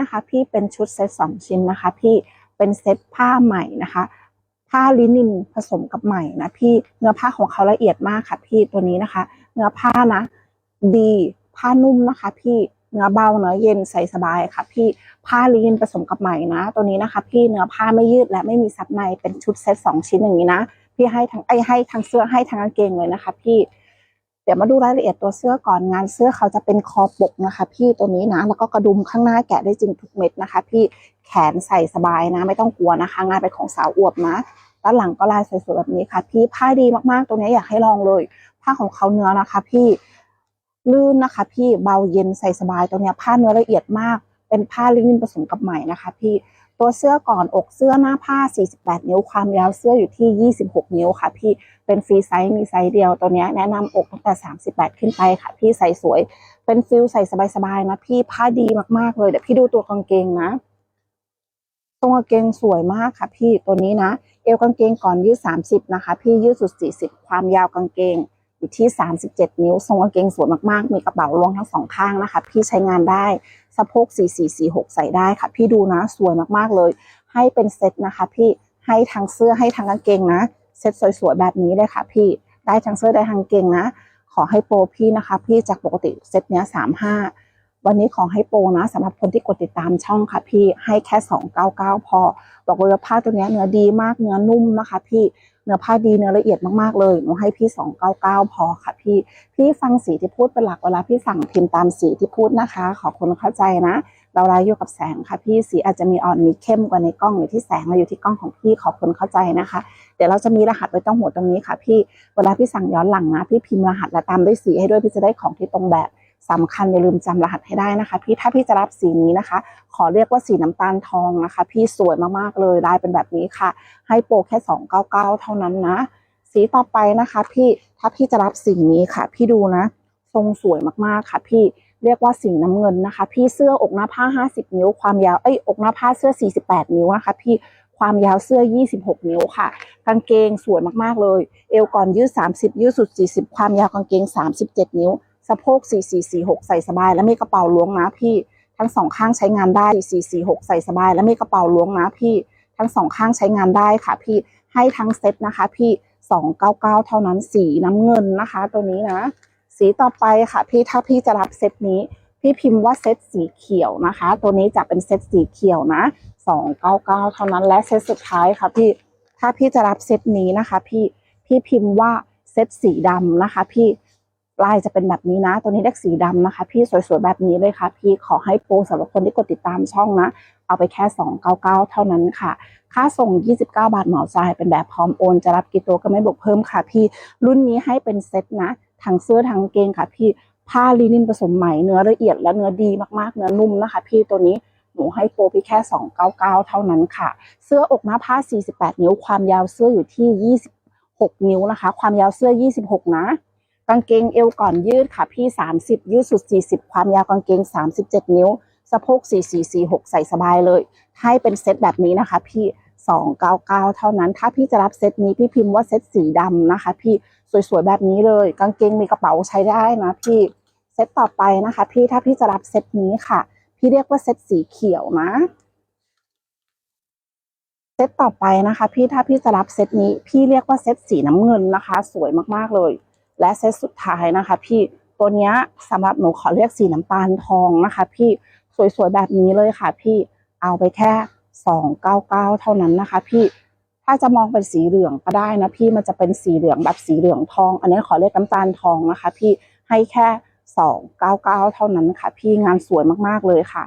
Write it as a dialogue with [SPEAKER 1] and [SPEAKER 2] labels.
[SPEAKER 1] นะคะพี่เป็นชุดเซตสองชิ้นนะคะพี่เป็นเซตผ้าใหม่นะคะผ้าลินินผสมกับไหม่นะพี่เนื้อผ้าของเขาละเอียดมากค่ะพี่ตัวนี้นะคะ เนื้อผ้านะ ดีผ้านุ่มนะคะ พี่เนื้อเบาเนื้อเย็นใส่สบายค่ะ พี่ผ้าลินินผสมกับไหม่นะ ตัวนี้นะคะ พี่เนื้อผ้าไม่ยืดและไม่มีซับในเป็นชุดเซตสองชิ้นอย่างนี้นะพี่ให้ทั้งไอให้ทั้งเสื้อให้ทั้งกางเกงเลยนะคะ พี่ ดี๋ยวมาดูรายละเอียดตัวเสื้อก่อนงานเสื้อเขาจะเป็นคอปกนะคะ พี่ตัวนี้นะแล้วก็กระดุมข้างหน้าแกะได้จริงทุกเม็ดนะคะ พี่แขนใส่สบายนะ ไม่ต้องกลัวนะคะ งานเป็นของสาวอวบนะด้านหลังก็ลายสวยๆแบบนี้ค่ะ พี่ผ้าดีมากๆ ตัวนี้อยากให้ลองเลย ผ้าของเขาเนื้อนะคะ พี่ลื่นนะคะ พี่เบาเย็นใส่สบายตัวนี้ผ้าเนื้อละเอียดมาก เป็นผ้าลินินผสมกับไหมนะคะ พี่ ตัวเสื้อก่อนอกเสื้อหน้าผ้า 48 นิ้วความยาวเสื้ออยู่ที่ 26 นิ้วค่ะ พี่เป็นฟรีไซส์มีไซส์เดียวตัวนี้แนะนำอกตั้งแต่ 38 ขึ้นไปค่ะ พี่ใส่สวย เป็นฟิลใส่สบายๆนะพี่ผ้าดีมากๆเลยเดี๋ยวพี่ดูตัวกางเกงนะตรงกางเกงสวยมากค่ะ พี่ตัวนี้นะ เอวกางเกงก่อนยืด 30 นะคะ พี่ยืดสุด 40 ความยาวกางเกงอยู่ที่ 37 นิ้วทรงกางเกงสวยมากๆ มีกระเป๋าลวงทั้งสองข้างนะคะ พี่ใช้งานได้ สะโพก 4446 ใส่ได้ค่ะ พี่ดูนะสวยมากๆเลย ให้เป็นเซตนะคะ พี่ให้ทั้งเสื้อให้ทั้งกางเกงนะ เซตสวยๆแบบนี้เลยค่ะ พี่ได้ทั้งเสื้อได้ทั้งกางเกงนะ ขอให้โปรพี่นะคะ พี่จากปกติเซตเนี้ย35 วันนี้ขอให้โปรนะสำหรับคนที่กดติดตามช่องค่ะพี่ให้แค่ 299 พอ บอกเลยว่าผ้าตัวนี้เนื้อดีมากเนื้อนุ่มนะคะ พี่เนื้อผ้าดีเนื้อละเอียดมากๆเลยหนูให้พี่ 299 พอค่ะพี่พี่ฟังสีที่พูดเป็นหลักเวลาพี่สั่งพิมพ์ตามสีที่พูดนะคะ ขอคนเข้าใจนะ เราไลฟ์อยู่กับแสงค่ะพี่สีอาจจะมีอ่อนมีเข้มกว่าในกล้องหรือที่แสงมาอยู่ที่กล้องของพี่ขอบคนเข้าใจนะคะ เดี๋ยวเราจะมีรหัสไว้ตรงหัวตรงนี้ค่ะ พี่เวลาพี่สั่งย้อนหลังนะพี่พิมพ์รหัสและตามด้วยสีให้ด้วยพี่จะได้ของที่ตรงแบบ สำคัญอย่าลืมจำรหัสให้ได้นะคะ พี่ถ้าพี่จะรับสีนี้นะคะ ขอเรียกว่าสีน้ำตาลทองนะคะ พี่สวยมากๆเลยลายเป็นแบบนี้ค่ะ ให้โปรแค่ 299 เท่านั้นนะ สีต่อไปนะคะ พี่ถ้าพี่จะรับสีนี้ค่ะ พี่ดูนะ ทรงสวยมากๆค่ะ พี่เรียกว่าสีน้ำเงินนะคะ พี่เสื้ออกหน้าผ้า 50 นิ้ว ความยาวเอ้ยอกหน้าผ้าเสื้อ 48 นิ้วนะคะ พี่ความยาวเสื้อ 26 นิ้วค่ะ กางเกงสวยมากๆเลย เอวก่อนยืด 30 ยืดสุด 40 ความยาวกางเกง 37 นิ้ว สะโพก 4446 ใส่สบาย และมีกระเป๋าล้วงนะพี่ ทั้งสองข้างใช้งานได้ 4446 ใส่สบาย และมีกระเป๋าล้วงนะพี่ ทั้งสองข้างใช้งานได้ค่ะพี่ ให้ทั้งเซ็ตนะคะ พี่ 299 เท่านั้น สีน้ำเงินนะคะ ตัวนี้นะ สีต่อไปค่ะพี่ ถ้าพี่จะรับเซตนี้ พี่พิมพ์ว่าเซตสีเขียวนะคะ ตัวนี้จะเป็นเซตสีเขียวนะ 299 เท่านั้น และเซตสุดท้ายค่ะพี่ ถ้าพี่จะรับเซตนี้นะคะ พี่ พี่พิมพ์ว่าเซตสีดำนะคะ พี่ ลายจะเป็นแบบนี้นะ ตัวนี้เลขสีดำนะคะ พี่สวยๆแบบนี้เลยค่ะ พี่ขอให้โปรสำหรับคนที่กดติดตามช่องนะ เอาไปแค่ 299 เท่านั้นค่ะ ค่าส่ง 29 บาทเหมาจ่ายเป็นแบบพร้อมโอน จะรับกี่ตัวก็ไม่บวกเพิ่มค่ะ พี่รุ่นนี้ให้เป็นเซ็ตนะทั้งเสื้อทั้งเกงค่ะ พี่ผ้าลินินผสมไหมเนื้อละเอียดและเนื้อดีมากๆ เนื้อนุ่มนะคะ พี่ตัวนี้หนูให้โปรพี่แค่ 299 เท่านั้นค่ะ เสื้ออกหน้าผ้า 48 นิ้ว ความยาวเสื้ออยู่ที่ 26 นิ้วนะคะ ความยาวเสื้อ 26 นะ กางเกงเอวก่อนยืดค่ะพี่ 30 ยืดสุด 40 ความยาวกางเกง 37 นิ้ว สะโพก 4446 ใส่สบายเลย ให้เป็นเซตแบบนี้นะคะพี่ 299 เท่านั้น ถ้าพี่จะรับเซตนี้พี่พิมพ์ว่าเซตสีดำนะคะ พี่สวยๆแบบนี้เลย กางเกงมีกระเป๋าใช้ได้นะพี่เซตต่อไปนะคะ พี่ถ้าพี่จะรับเซตนี้ค่ะ พี่เรียกว่าเซตสีเขียวนะเซตต่อไปนะคะ พี่ถ้าพี่จะรับเซตนี้พี่เรียกว่าเซตสีน้ำเงินนะคะ สวยมากๆเลย และเซตสุดท้ายนะคะ พี่ตัวเนี้ยสำหรับหนูขอเรียกสีน้ำตาลทองนะคะ พี่สวยๆแบบนี้เลยค่ะ พี่เอาไปแค่299เก้าเก้าเท่านั้นนะคะ พี่ถ้าจะมองเป็นสีเหลืองก็ได้นะพี่มันจะเป็นสีเหลืองแบบสีเหลืองทอง อันนี้ขอเรียกน้ำตาลทองนะคะ พี่ให้แค่299เท่านั้นค่ะ พี่งานสวยมากๆเลยค่ะ